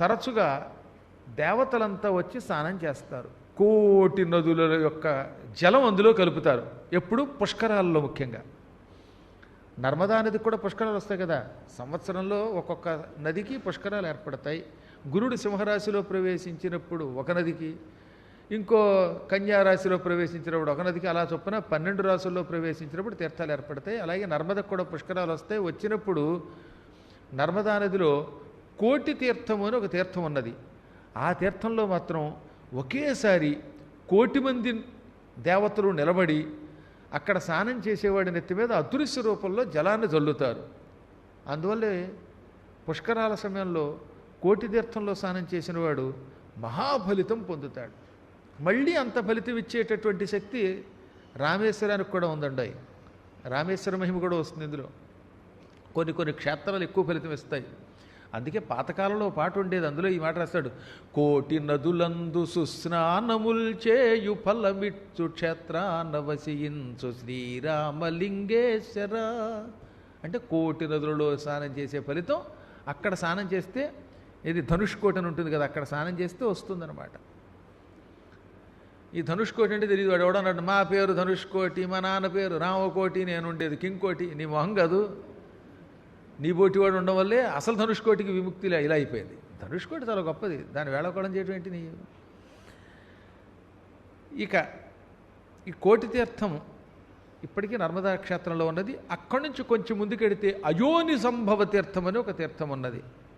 తరచుగా దేవతలంతా వచ్చి స్నానం చేస్తారు. కోటి నదుల యొక్క జలం అందులో కలుపుతారు. ఎప్పుడు పుష్కరాల్లో ముఖ్యంగా. నర్మదా నదికి కూడా పుష్కరాలు వస్తాయి కదా. సంవత్సరంలో ఒక్కొక్క నదికి పుష్కరాలు ఏర్పడతాయి. గురుడు సింహరాశిలో ప్రవేశించినప్పుడు ఒక నదికి ఇంకో కన్యారాశిలో ప్రవేశించినప్పుడు ఒక నదికి అలా చొప్పున పన్నెండు రాశుల్లో ప్రవేశించినప్పుడు తీర్థాలు ఏర్పడతాయి. అలాగే నర్మదకు కూడా పుష్కరాలు వస్తాయి. వచ్చినప్పుడు నర్మదా నదిలో కోటి తీర్థము అని ఒక తీర్థం ఉన్నది. ఆ తీర్థంలో మాత్రం ఒకేసారి కోటి మంది దేవతలు నిలబడి అక్కడ స్నానం చేసేవాడి నెత్తి మీద అదృశ్య రూపంలో జలాన్ని జల్లుతారు. అందువల్లే పుష్కరాల సమయంలో కోటి తీర్థంలో స్నానం చేసిన వాడు మహాఫలితం పొందుతాడు. మళ్ళీ అంత ఫలితం ఇచ్చేటటువంటి శక్తి రామేశ్వరానికి కూడా ఉందండి. రామేశ్వర మహిమ కూడా వస్తుంది ఇందులో. కొన్ని కొన్ని క్షేత్రాలు ఎక్కువ ఫలితం ఇస్తాయి. అందుకే పాతకాలంలో పాట ఉండేది అందులో ఈ మాట రాస్తాడు. కోటి నదులందు సుస్నానముల్ చేయు ఫలమిచ్చు క్షేత్రాన వసించు శ్రీరామలింగేశ్వర. అంటే కోటి నదులలో స్నానం చేసే ఫలితం అక్కడ స్నానం చేస్తే ఇది ధనుష్కోటి అని ఉంటుంది కదా అక్కడ స్నానం చేస్తే వస్తుందన్నమాట. ఈ ధనుష్కోటి అంటే తెలియదు వాడు ఎవడన్నాడు మా పేరు ధనుష్కోటి మా నాన్న పేరు రామకోటి నేను ఉండేది కింగ్కోటి నీ మొహం కాదు. నీ బోటి వాడు ఉండడం వల్లే అసలు ధనుష్కోటికి విముక్తి ఇలా అయిపోయింది. ధనుష్కోటి చాలా గొప్పది. దాని వేళకోవడం చేయటం ఏంటి నీ? ఇక ఈ కోటి తీర్థం ఇప్పటికీ నర్మదా క్షేత్రంలో ఉన్నది. అక్కడి నుంచి కొంచెం ముందుకెడితే అయోని సంభవ తీర్థం అని ఒక తీర్థం ఉన్నది.